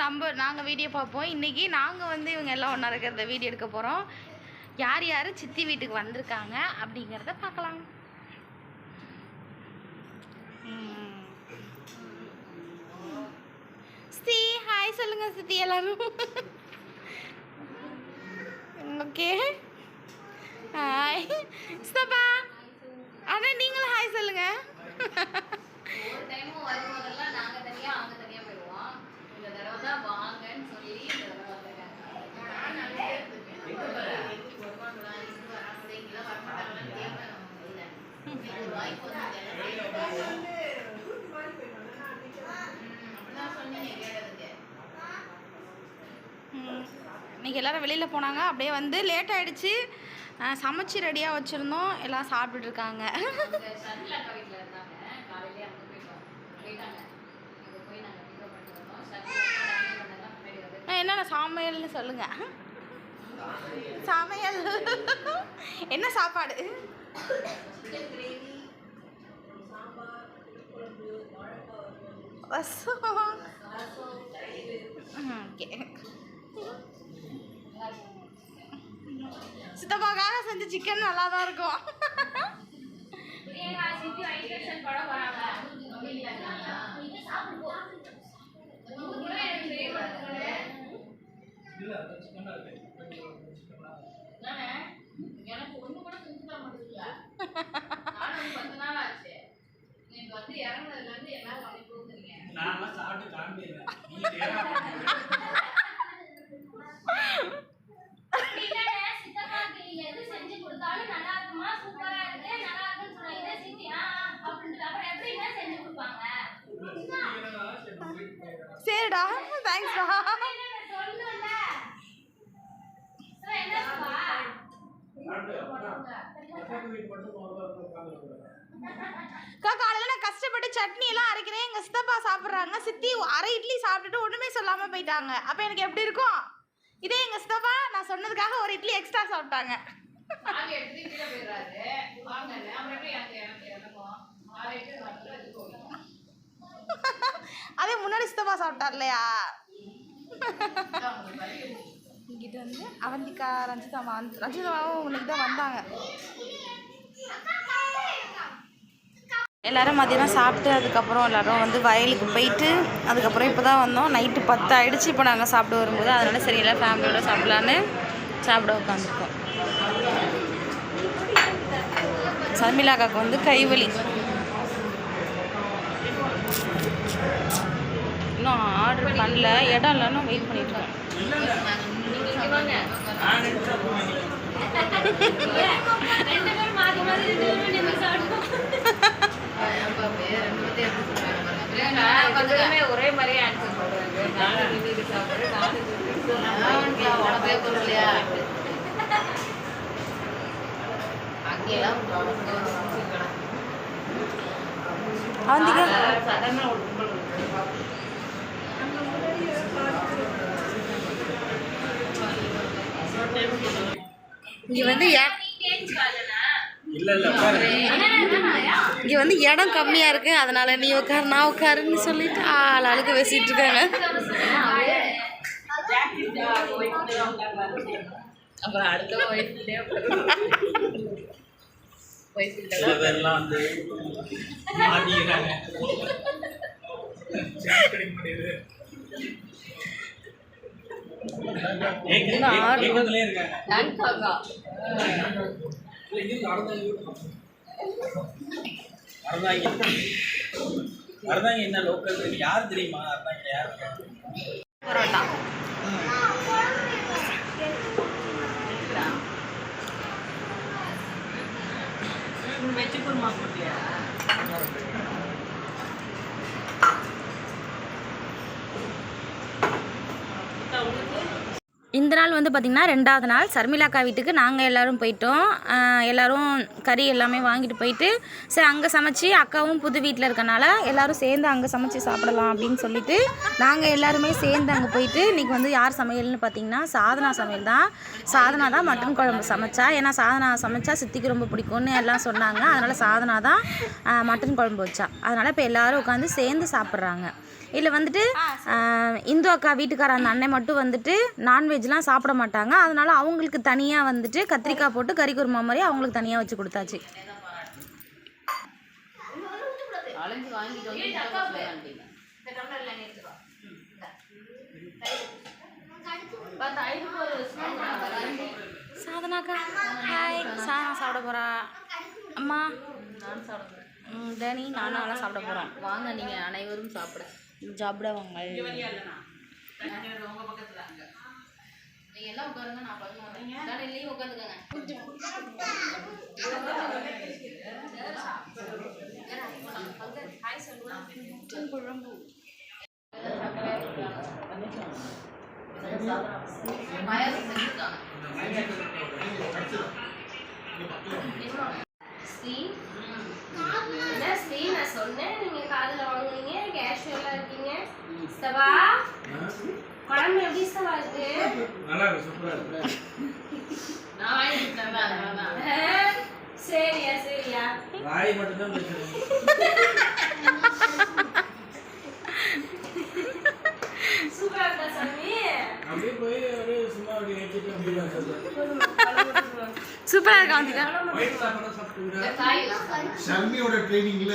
நம்ம நாங்கள் வீடியோ பார்ப்போம். இன்றைக்கி நாங்கள் வந்து இவங்க எல்லாம் ஒன்றா இருக்கிறத வீடியோ எடுக்க போகிறோம் யார் யார் சித்தி வீட்டுக்கு வந்திருக்காங்க அப்படிங்கிறத பார்க்கலாம். சித்தி ஹாய் சொல்லுங்க சித்தி எல்லாரும். ஓகே. ஹாய் சித்தப்பா அண்ணா நீங்களும் ஹாய் சொல்லுங்க ஒரு டைமும் வரும்போதெல்லாம் நாங்க தனியா அவங்க தனியா போயிடுவோம் இந்த தடவை தான் வாங்கன்னு சொல்லி இந்த தடவை வந்திருக்காங்க ம். இன்னைக்கு எல்லாரும் வெளியில் போனாங்க. அப்படியே வந்து லேட் ஆயிடுச்சு. அஹ் சமைச்சு ரெடியாக வச்சுருந்தோம். எல்லாம் சாப்பிட்டுட்டு இருக்காங்க. என்னென்ன சமையல்னு சொல்லுங்க. சமையல். என்ன சாப்பாடு? ஓகே சித்தப்பாக்காக செஞ்ச சிக்கன் நல்லா தான் இருக்கும். எனக்கு ஒண்ணு கூட செஞ்சு தர மாட்டேங்குது நானும் பத்து நாள் ஆச்சு நீங்க வந்து இறங்குனதுல இருந்து எல்லாரும் அப்படி போகுறீங்க நான்லாம் சாப்பிட்டு காமிக்கிறேன் நீ தேவை இல்லைண்ணே, சித்தப்பாக்கு எது செஞ்சு கொடுத்தாலும் நல்லா இருக்குமா, சூப்பரா இருக்கு, நல்லா இருக்குன்னு சொன்னீங்க, சித்தி, ஆ, ஆ, அப்படின்ட்டு. அப்புறம் எப்படிண்ணே செஞ்சு கொடுப்பாங்க? சரிடா தேங்க்ஸ்டா இல்லைண்ணே, சொல்லணும்ல. அப்புறம் என்ன சொல்வா? அக்கா காலையில் நான் கஷ்டப்பட்டு சட்னி எல்லாம் அரைக்கிறேன். எங்கள் சித்தப்பா சாப்பிட்றாங்க. சித்தி அரை இட்லி சாப்பிட்டுட்டு ஒன்றுமே சொல்லாமல் போயிட்டாங்க. அப்போ எனக்கு எப்படி இருக்கும்? இதே எங்கள் சித்தப்பா நான் சொன்னதுக்காக ஒரு இட்லி எக்ஸ்ட்ரா சாப்பிட்டாங்க. அதே முன்னாடி சித்தப்பா சாப்பிட்டார் இல்லையா? இங்கிட்ட வந்து அவந்திகா ரஞ்சிதாமா வந்து ரஞ்சிதாமாவும் இன்னைக்கு தான் வந்தாங்க. எல்லோரும் மதியானம் சாப்பிட்டு அதுக்கப்புறம் எல்லோரும் வந்து வயலுக்கு போயிட்டு அதுக்கப்புறம் இப்போ தான் வந்தோம். நைட்டு பத்து ஆகிடுச்சு இப்போ நாங்கள் சாப்பிட வரும்போது அதனால் சரி எல்லாம் ஃபேமிலியோட சாப்பிட்லான்னு சாப்பிட உட்காந்துருக்கோம் சர்மிளாக்காக்கு வந்து கைவலி. இன்னும் ஆர்டர் பண்ணல. இடம் இல்லைன்னு வெயிட் பண்ணிட்டு ரெண்டு பேரும் கொஞ்சமே ஒரே மாதிரியே ஆன்சர் சொல்றாங்க நானும் நிமிதி சாப்பிடுறேன் நானும் உனக்கே பொருளையா அங்கெல்லாம் அவந்திகா சடனா ஒரு கும்பல் இருக்கு. இங்கே வந்து எ- இல்ல இல்ல உட்காரு. இங்கே வந்து இடம் கம்மியாக இருக்கு. அதனால நீ உட்காரு நான் உட்காருன்னு சொல்லிட்டு ஆள் ஆளுக்கு பேசிட்டு இருக்காங்க. அப்புறம் அடுத்த இருக்காங்க. இல்ல, இங்க நடந்தாங்க அறந்தாங்க அறந்தாங்க என்ன? லோக்கல் யார் தெரியுமா? அறந்தாங்க யார்? பரோட்டா. வச்சு குருமா போட்டியா? இந்த நாள் வந்து பார்த்திங்கன்னா ரெண்டாவது நாள். சர்மிளாக்கா வீட்டுக்கு நாங்கள் எல்லோரும் போயிட்டோம். எல்லோரும் கறி எல்லாமே வாங்கிட்டு போயிட்டு சரி அங்கே சமைச்சு அக்காவும் புது வீட்டில் இருக்கனால எல்லாரும் சேர்ந்து அங்கே சமைச்சு சாப்பிடலாம் அப்படின்னு சொல்லிட்டு நாங்கள் எல்லாருமே சேர்ந்து அங்கே போயிட்டு இன்றைக்கி வந்து யார் சமையல்னு பார்த்தீங்கன்னா சாதனா சமையல் தான். சாதனா தான் மட்டன் குழம்பு சமைச்சா. ஏன்னா சாதனா சமைச்சா சித்திக்கு ரொம்ப பிடிக்கும்னு எல்லாம் சொன்னாங்க. அதனால் சாதனா தான் மட்டன் குழம்பு வச்சா. அதனால் இப்போ எல்லோரும் உட்காந்து சேர்ந்து சாப்பிட்றாங்க. இதில் வந்துட்டு இந்து அக்கா வீட்டுக்கார அந்த அண்ணன் மட்டும் வந்துட்டு நான்வெஜ்லாம் சாப்பிட மாட்டாங்க. அதனால் அவங்களுக்கு தனியாக வந்துட்டு கத்திரிக்காய் போட்டு கறி குருமா மாதிரி அவங்களுக்கு தனியாக வச்சு கொடுத்தாச்சு. சாதனாக்கா? ஹாய் சாதனா சாப்பிட போகிறா அம்மா. டேனி நானும் நல்லா சாப்பிட போகிறோம் வாங்க நீங்கள் அனைவரும் சாப்பிட. சாப்பிட வாங்க. நீங்க எல்லாம் உட்காருங்க நான் பண்ணுவேன் சொன்னேன் நீங்க காதுல வாங்குனீங்க கேஷுவலா இருக்கீங்க. சவா? குழம்பு எப்படி சார் நல்லா இருக்கு சூப்பரா இருக்கு. சூப்பரா ட்ரைனிங்ல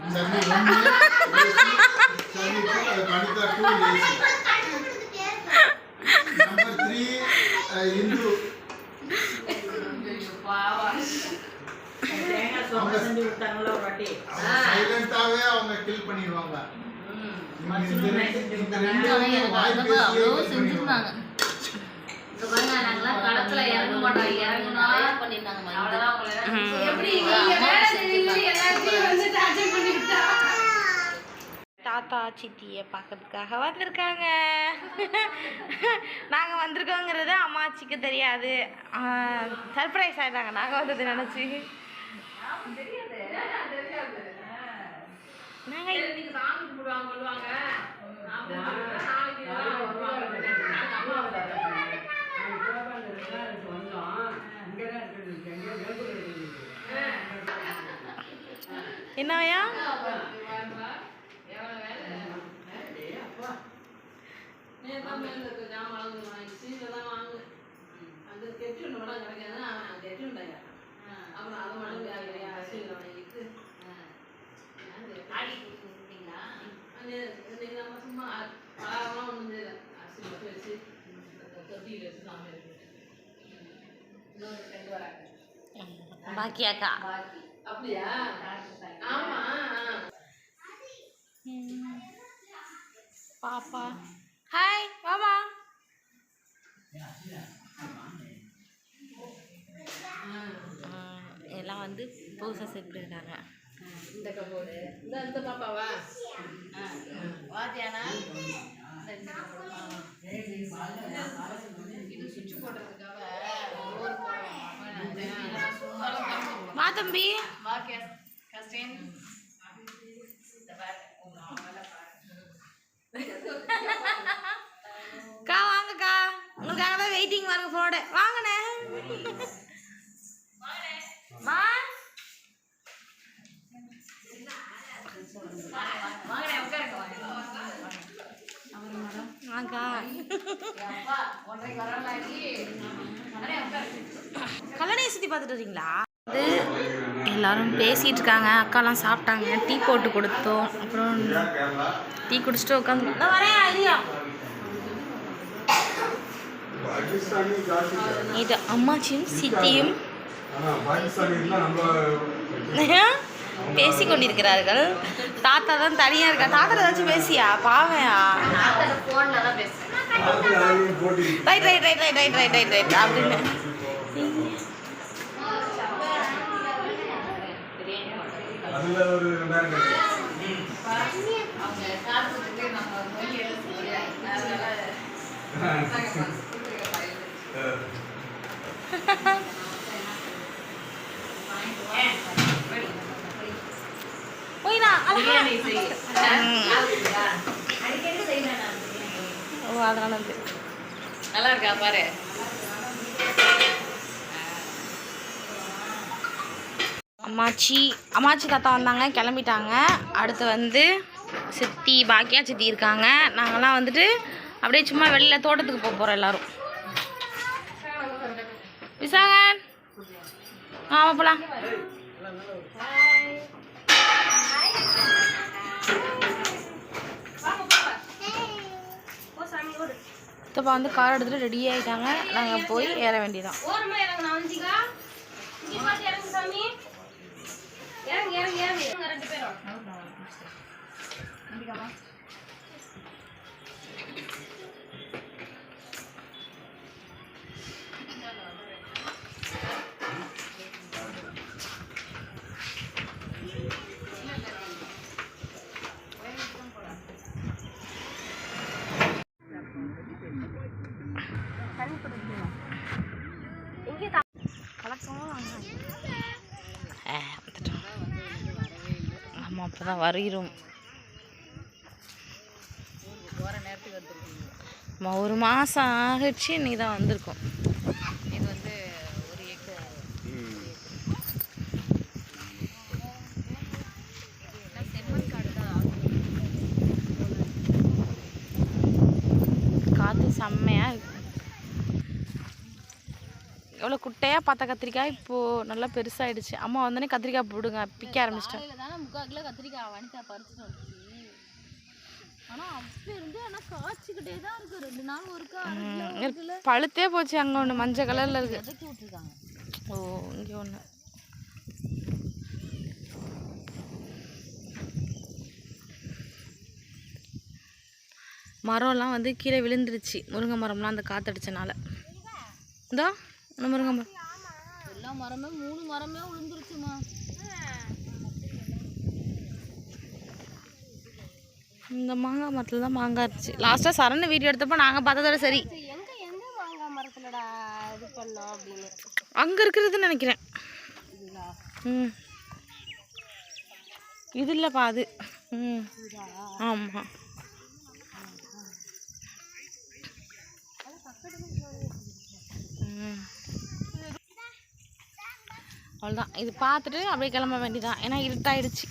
நம்பர் த்ரீ இந்து அவங்க கில் பண்ணிடுவாங்க. நாங்களாம் களத்துல இறங்க மாட்டோம். பண்ணிருந்தாங்க தாத்தா சித்தியை பார்க்கறதுக்காக வந்திருக்காங்க. நாங்கள் வந்திருக்கோங்கிறது அம்மாச்சிக்கு தெரியாது. சர்ப்ரைஸ் ஆயிட்டாங்க. நாங்கள் வந்தது நினச்சி. மேல இருக்க ஜாமான் அளவு வாங்கிடுச்சு இதெல்லாம் வாங்க அந்த கெட்டு உடம்பு கிடைக்காதுன்னா அவன் கெட்டு உண்டாயா அப்புறம் அதை மட்டும் வியாபாரியா சீலை வாங்கிட்டு. ஆடி கொடுத்துருக்கீங்களா? இன்னைக்கு நம்ம சும்மா பலாரெல்லாம் ஒன்றும் செய்யல. அரிசி பாக்கியாக்கா அப்படியா? பாப்பா. ஹாய். செஞ்சுட்டு இருக்காங்க இந்த கபோர்டு இந்த இந்த பாப்பாவா வாத்தியானா? இது சுவிட்ச் போடுறதுக்காக வா தம்பி. வா கேஸ் கஸ்டின். அக்கா வாங்கக்கா. உங்களுக்காக தான் வெயிட்டிங் வாங்க போட வாங்கண்ணே. வா வாங்கடா உட்காருங்க வாங்கக்கா அப்பா ஒன்றைக்கு வரலாடி அடே உட்காரு கல்லணையை சுற்றி பார்த்துட்டு வரீங்களா? வந்து எல்லாரும் பேசிகிட்டு இருக்காங்க அக்காலாம் சாப்பிட்டாங்க. டீ போட்டு கொடுத்தோம். அப்புறம் டீ குடிச்சிட்டு உட்காந்து வரேன் ஐயா. இது அம்மாச்சியும் சித்தியும் ஆனா தாத்தா தான் தனியாக இருக்கா? தாத்தா ஏதாச்சும் பேசியா? பாவையா? Right right right right right right right அப்படின்னு. வந்து நல்லா இருக்கா பாரு. அம்மாச்சி அம்மாச்சி தாத்தா வந்தாங்க கிளம்பிட்டாங்க. அடுத்து வந்து சித்தி பாக்கியா சித்தி இருக்காங்க. நாங்கள்லாம் வந்துட்டு அப்படியே சும்மா வெளில தோட்டத்துக்கு போக போகிறோம் எல்லாரும். விசாகன். ஆமாம் போகலாம் இப்போ வந்து கார் எடுத்துகிட்டு ரெடி ஆகிட்டாங்க நாங்கள் போய் ஏற வேண்டியதான் இறங்கு இறங்கு இறங்க ரெண்டு பேரும். அப்போ தான் வருகிறோம் ஒரு மாதம் ஆகிடுச்சு இன்னைக்கு தான் வந்திருக்கோம். எவ்வளோ குட்டையாக பார்த்த கத்திரிக்காய் இப்போது நல்லா பெருசாகிடுச்சு அம்மா வந்தோடனே கத்திரிக்காய் போடுங்க பிக்க ஆரம்பிச்சிட்டேன். முக்கால் கிலோ கத்திரிக்காய் வனிதா கிலோ பழுத்தே போச்சு அங்கே ஒன்று மஞ்சள் கலரில் இருக்குது ஓ இங்கே ஒன்று மரம்லாம் வந்து கீழே விழுந்துருச்சு. முருங்கை மரம்லாம் அந்த காத்தடிச்சனால. இதோ இந்த. முருங்கை மரம் எல்லா மரமே மூணு மரமே விழுந்துருச்சுமா இந்த மாங்காய் மரத்தில் தான் மாங்காய் இருந்துச்சு. லாஸ்ட்டாக சரண் வீடியோ எடுத்தப்போ நாங்கள் பார்த்ததோட சரி. எங்க எந்த மாங்காய் மரத்துலடா இது பண்ணோம் அப்படின்னு. அங்கே இருக்கிறதுன்னு நினைக்கிறேன். ம். இது இல்லைப்பா அது. ம். ஆமாம் ம். அவ்வளோதான் இது பார்த்துட்டு அப்படியே கிளம்ப வேண்டியதான் ஏன்னா இருட்டாயிடுச்சு.